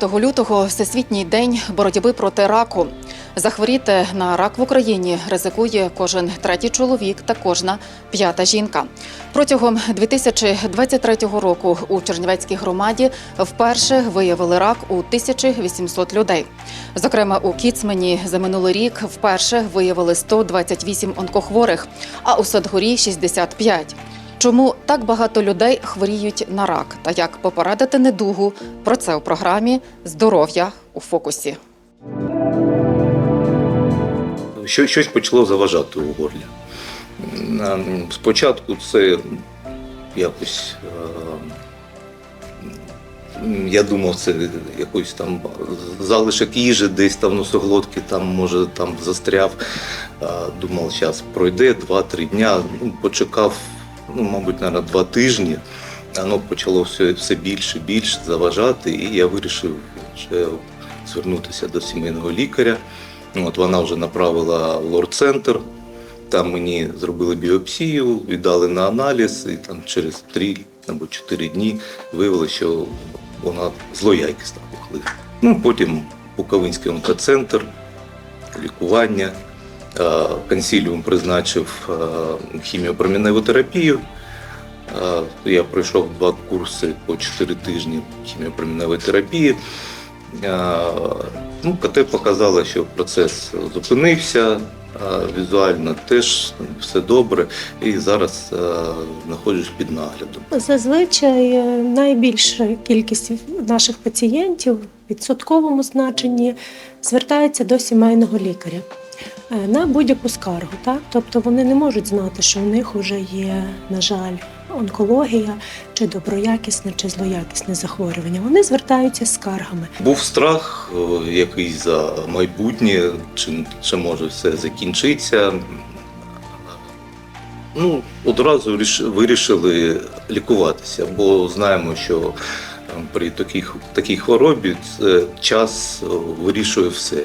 4 лютого всесвітній день боротьби проти раку. Захворіти на рак в Україні ризикує кожен третій чоловік та кожна п'ята жінка. Протягом 2023 року у Чернівецькій громаді вперше виявили рак у 1800 людей. Зокрема, у Кіцмені за минулий рік вперше виявили 128 онкохворих, а у Садгорі 65. Чому так багато людей хворіють на рак та як попередити недугу? Про це у програмі Здоров'я у фокусі. Що, щось почало заважати у горлі. Спочатку це якось. Я думав, це якийсь там залишок їжі, десь там носоглотки, там може там застряв. Думав, зараз пройде 2-3 дня. Ну, почекав, ну, мабуть, наверное, два тижні. Воно почало все, все більше більше заважати, і я вирішив ще звернутися до сімейного лікаря. Ну, От вона вже направила в лор-центр. Там мені зробили біопсію, віддали на аналіз, і там через 3 або 4 дні виявилося, що вона злоякісна пухлина. Ну, потім Буковинський онкоцентр, лікування. Е, Консиліум призначив е, хіміопроміневу терапію. Е, Я пройшов два курси по 4 тижні хіміопроміневої терапії. Ну, КТ показало, що процес зупинився, візуально теж все добре, і зараз знаходжусь під наглядом. Зазвичай найбільша кількість наших пацієнтів в відсотковому значенні звертається до сімейного лікаря на будь-яку скаргу. Так? Тобто вони не можуть знати, що у них вже є, на жаль, онкологія, чи доброякісне, чи злоякісне захворювання. Вони звертаються скаргами. Був страх е, якийсь за майбутнє, чи, чи може все закінчиться. Ну, одразу вирішили лікуватися, бо знаємо, що е, при такій, такій хворобі час е, вирішує все.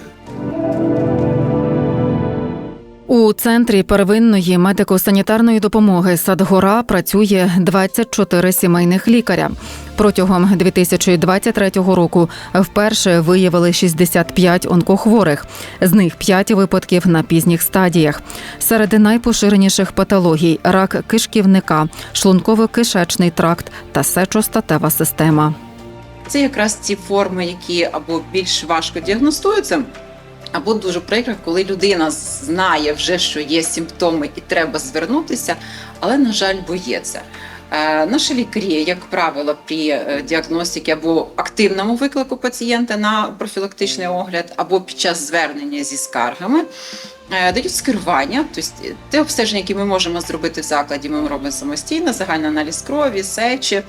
У центрі первинної медико-санітарної допомоги Садгора працює 24 сімейних лікаря. Протягом 2023 року вперше виявили 65 онкохворих, з них 5 випадків на пізніх стадіях. Серед найпоширеніших патологій рак кишківника, шлунково-кишечний тракт та сечостатева система. Це якраз ті форми, які або більш важко діагностуються, або дуже прикро, коли людина знає вже, що є симптоми і треба звернутися, але, на жаль, боїться. Е, Наші лікарі, як правило, при е, діагностиці або активному виклику пацієнта на профілактичний огляд, або під час звернення зі скаргами. е, Дають скерування, тобто те обстеження, які ми можемо зробити в закладі, ми робимо самостійно, загальний аналіз крові, сечі,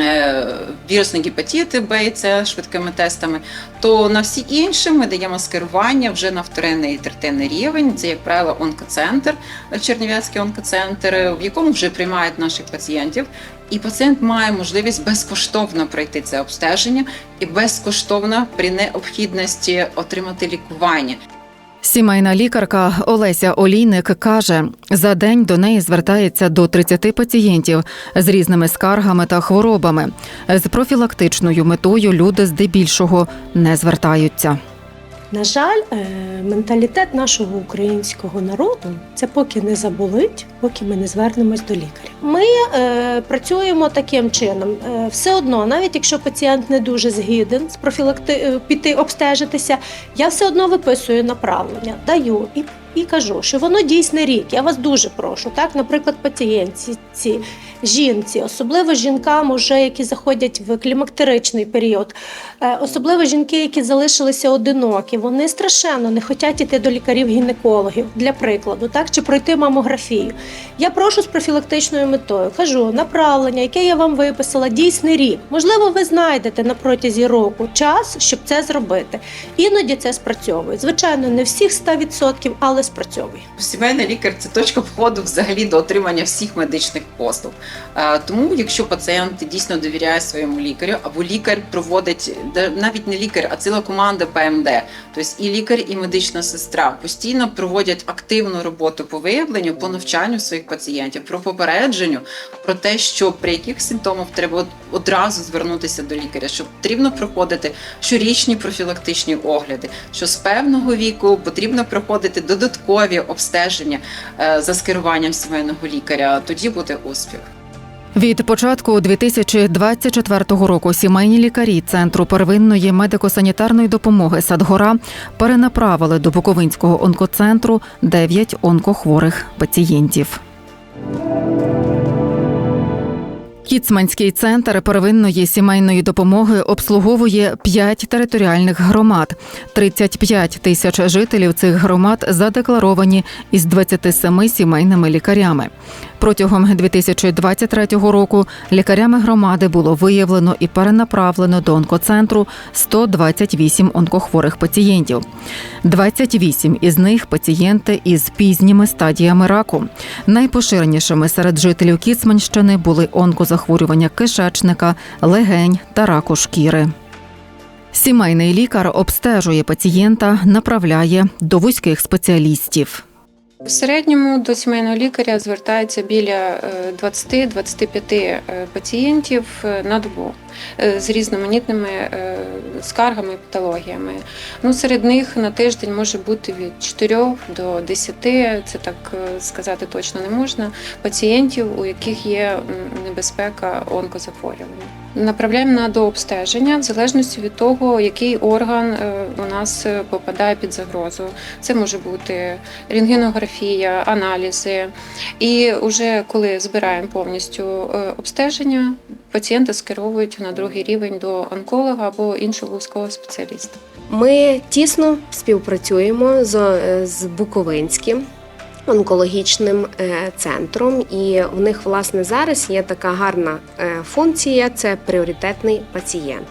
е, вірусні гепатити Б і С швидкими тестами, то на всі інші ми даємо скерування вже на вторинний і третинний рівень. Це, як правило, онкоцентр, Чернівецький онкоцентр, в якому вже приймають наших пацієнтів. І пацієнт має можливість безкоштовно пройти це обстеження і безкоштовно при необхідності отримати лікування. Сімейна лікарка Олеся Олійник каже, за день до неї звертається до 30 пацієнтів з різними скаргами та хворобами. З профілактичною метою люди здебільшого не звертаються. На жаль, е, менталітет нашого українського народу це поки не заболить, поки ми не звернемось до лікаря. Ми е, працюємо таким чином. Е, все одно, навіть якщо пацієнт не дуже згіден з профілакти е, піти обстежитися, я все одно виписую направлення, даю і. І кажу, що воно дійсне рік. Я вас дуже прошу. Так, наприклад, пацієнтці, ці, жінці, особливо жінкам, уже які заходять в клімактеричний період, Е, Особливо жінки, які залишилися одинокі, вони страшенно не хочуть іти до лікарів-гінекологів, для прикладу, так чи пройти мамографію. Я прошу з профілактичною метою, кажу, направлення, яке я вам виписала, дійсний рік. Можливо, ви знайдете на протязі року час, щоб це зробити. Іноді це спрацьовує. Звичайно, не всіх 100%, але спрацьовує. Сімейний лікар це точка входу взагалі до отримання всіх медичних послуг. Е, Тому, якщо пацієнт дійсно довіряє своєму лікарю, або лікар проводить навіть не лікар, а ціла команда ПМД, тобто і лікар, і медична сестра постійно проводять активну роботу по виявленню, по навчанню своїх пацієнтів, про попередженню, про те, що при яких симптомах треба одразу звернутися до лікаря, що потрібно проходити щорічні профілактичні огляди, що з певного віку потрібно проходити додаткові обстеження е, за скеруванням сімейного лікаря. Тоді буде успіх. Від початку 2024 року сімейні лікарі Центру первинної медико-санітарної допомоги Садгора перенаправили до Буковинського онкоцентру 9 онкохворих пацієнтів. Кіцманський центр первинної сімейної допомоги обслуговує 5 територіальних громад. 35 тисяч жителів цих громад задекларовані із 27 сімейними лікарями. Протягом 2023 року лікарями громади було виявлено і перенаправлено до онкоцентру 128 онкохворих пацієнтів. 28 із них пацієнти із пізніми стадіями раку. Найпоширенішими серед жителів Кіцманщини були онкозахворювання кишечника, легень та раку шкіри. Сімейний лікар обстежує пацієнта, направляє до вузьких спеціалістів. В середньому до сімейного лікаря звертається біля е, 20-25 е, пацієнтів е, на добу е, з різноманітними е, скаргами і патологіями. Ну, серед них на тиждень може бути від 4 до 10, це так е, сказати точно не можна, пацієнтів, у яких є небезпека онкозахворювання. Направляємо на дообстеження в залежності від того, який орган е, у нас е, попадає під загрозу. Це може бути рентгенографія, аналізи. І вже коли збираємо повністю е, обстеження, пацієнта скеровують на другий рівень до онколога або іншого вузького спеціаліста. Ми тісно співпрацюємо з Буковинським онкологічним е, центром, і в них власне зараз є така гарна е, функція це пріоритетний пацієнт.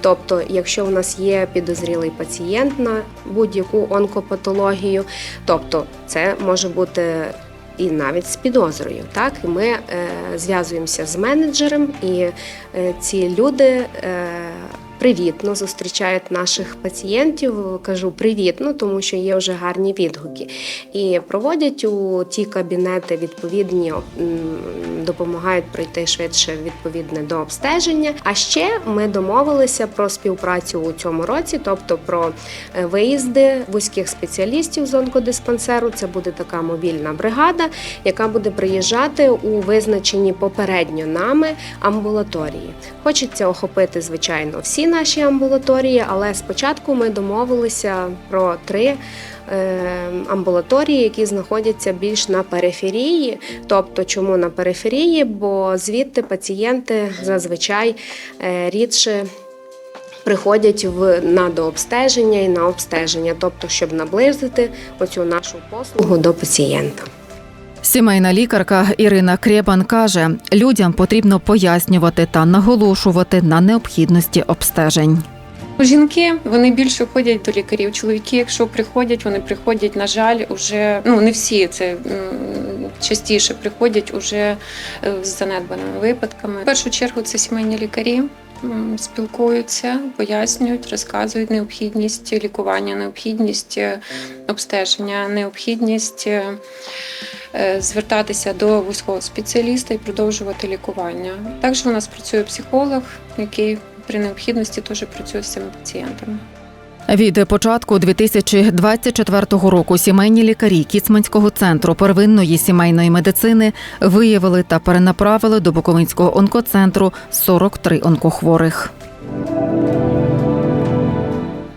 Тобто, якщо в нас є підозрілий пацієнт на будь-яку онкопатологію, тобто це може бути. І навіть з підозрою, так і ми е, зв'язуємося з менеджером, і е, ці люди е, привітно зустрічають наших пацієнтів. Кажу привітно, тому що є вже гарні відгуки. І проводять у ті кабінети відповідні, допомагають пройти швидше відповідне до обстеження. А ще ми домовилися про співпрацю у цьому році, тобто про е, виїзди вузьких спеціалістів з онкодиспансеру. Це буде така мобільна бригада, яка буде приїжджати у визначені попередньо нами амбулаторії. Хочеться охопити, звичайно, всі наші амбулаторії, але спочатку ми домовилися про три. е, Амбулаторії, які знаходяться більш на периферії, тобто чому на периферії? Бо звідти пацієнти зазвичай е, рідше приходять в на дообстеження і на обстеження, тобто щоб наблизити оцю нашу послугу до пацієнта. Сімейна лікарка Ірина Крєбан каже, людям потрібно пояснювати та наголошувати на необхідності обстежень. Жінки вони більше ходять до лікарів. Чоловіки, якщо приходять, вони приходять, на жаль, уже ну не всі це частіше приходять уже е, з занедбаними випадками. В першу чергу це сімейні лікарі. Спілкуються, пояснюють, розказують необхідність лікування, необхідність е, обстеження, необхідність е, звертатися до вузького спеціаліста і продовжувати лікування. Також у нас працює психолог, який при необхідності теж працює з цими пацієнтами. Від початку 2024 року сімейні лікарі Кіцманського центру первинної сімейної медицини виявили та перенаправили до Буковинського онкоцентру 43 онкохворих.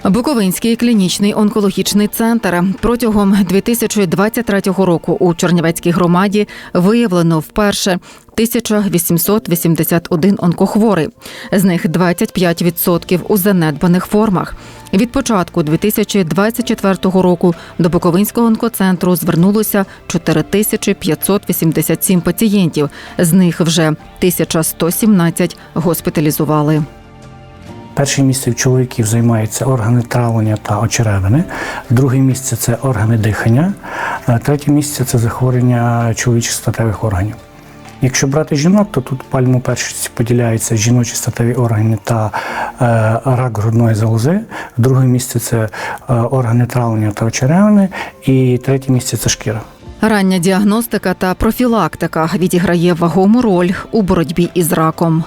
Буковинський клінічний онкологічний центр протягом 2023 року у Чернівецькій громаді виявлено вперше 1881 онкохворий. З них 25% у занедбаних формах. Від початку 2024 року до Буковинського онкоцентру звернулося 4587 пацієнтів. З них вже 1117 госпіталізували. Перше місце в чоловіків займаються органи травлення та очеревини. Друге місце це органи дихання. Е, Третє місце це захворювання чоловічих статевих органів. Якщо брати жінок, то тут пальму першості поділяються жіночі статеві органи та е, рак грудної залози. Друге місце це е, органи травлення та очеревини, і третє місце це шкіра. Рання діагностика та профілактика відіграє вагому роль у боротьбі із раком.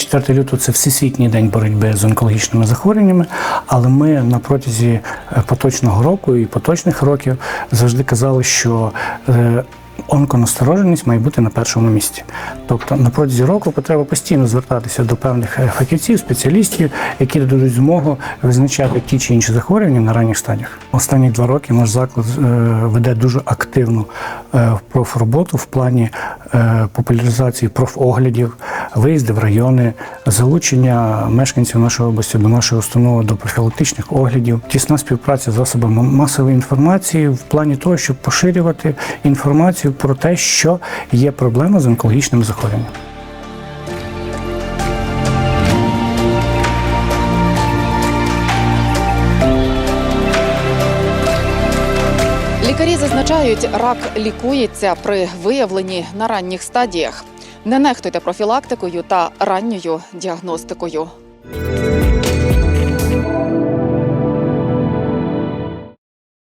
4 лютого це всесвітній день боротьби з онкологічними захворюваннями, але ми на протязі е, поточного року і поточних років завжди казали, що е, онконастороженість має бути на першому місці. Тобто на протязі року потреба постійно звертатися до певних е, фахівців, спеціалістів, які дадуть змогу визначати ті чи інші захворювання на ранніх стадіях. Останні два роки наш заклад веде дуже активну профроботу в плані популяризації профоглядів, виїзди в райони, залучення мешканців нашої області до нашої установи до профілактичних оглядів, тісна співпраця з засобами масової інформації в плані того, щоб поширювати інформацію про те, що є проблема з онкологічним захворюванням. Лікарі зазначають, рак лікується при виявленні на ранніх стадіях. Не нехтуйте профілактикою та ранньою діагностикою.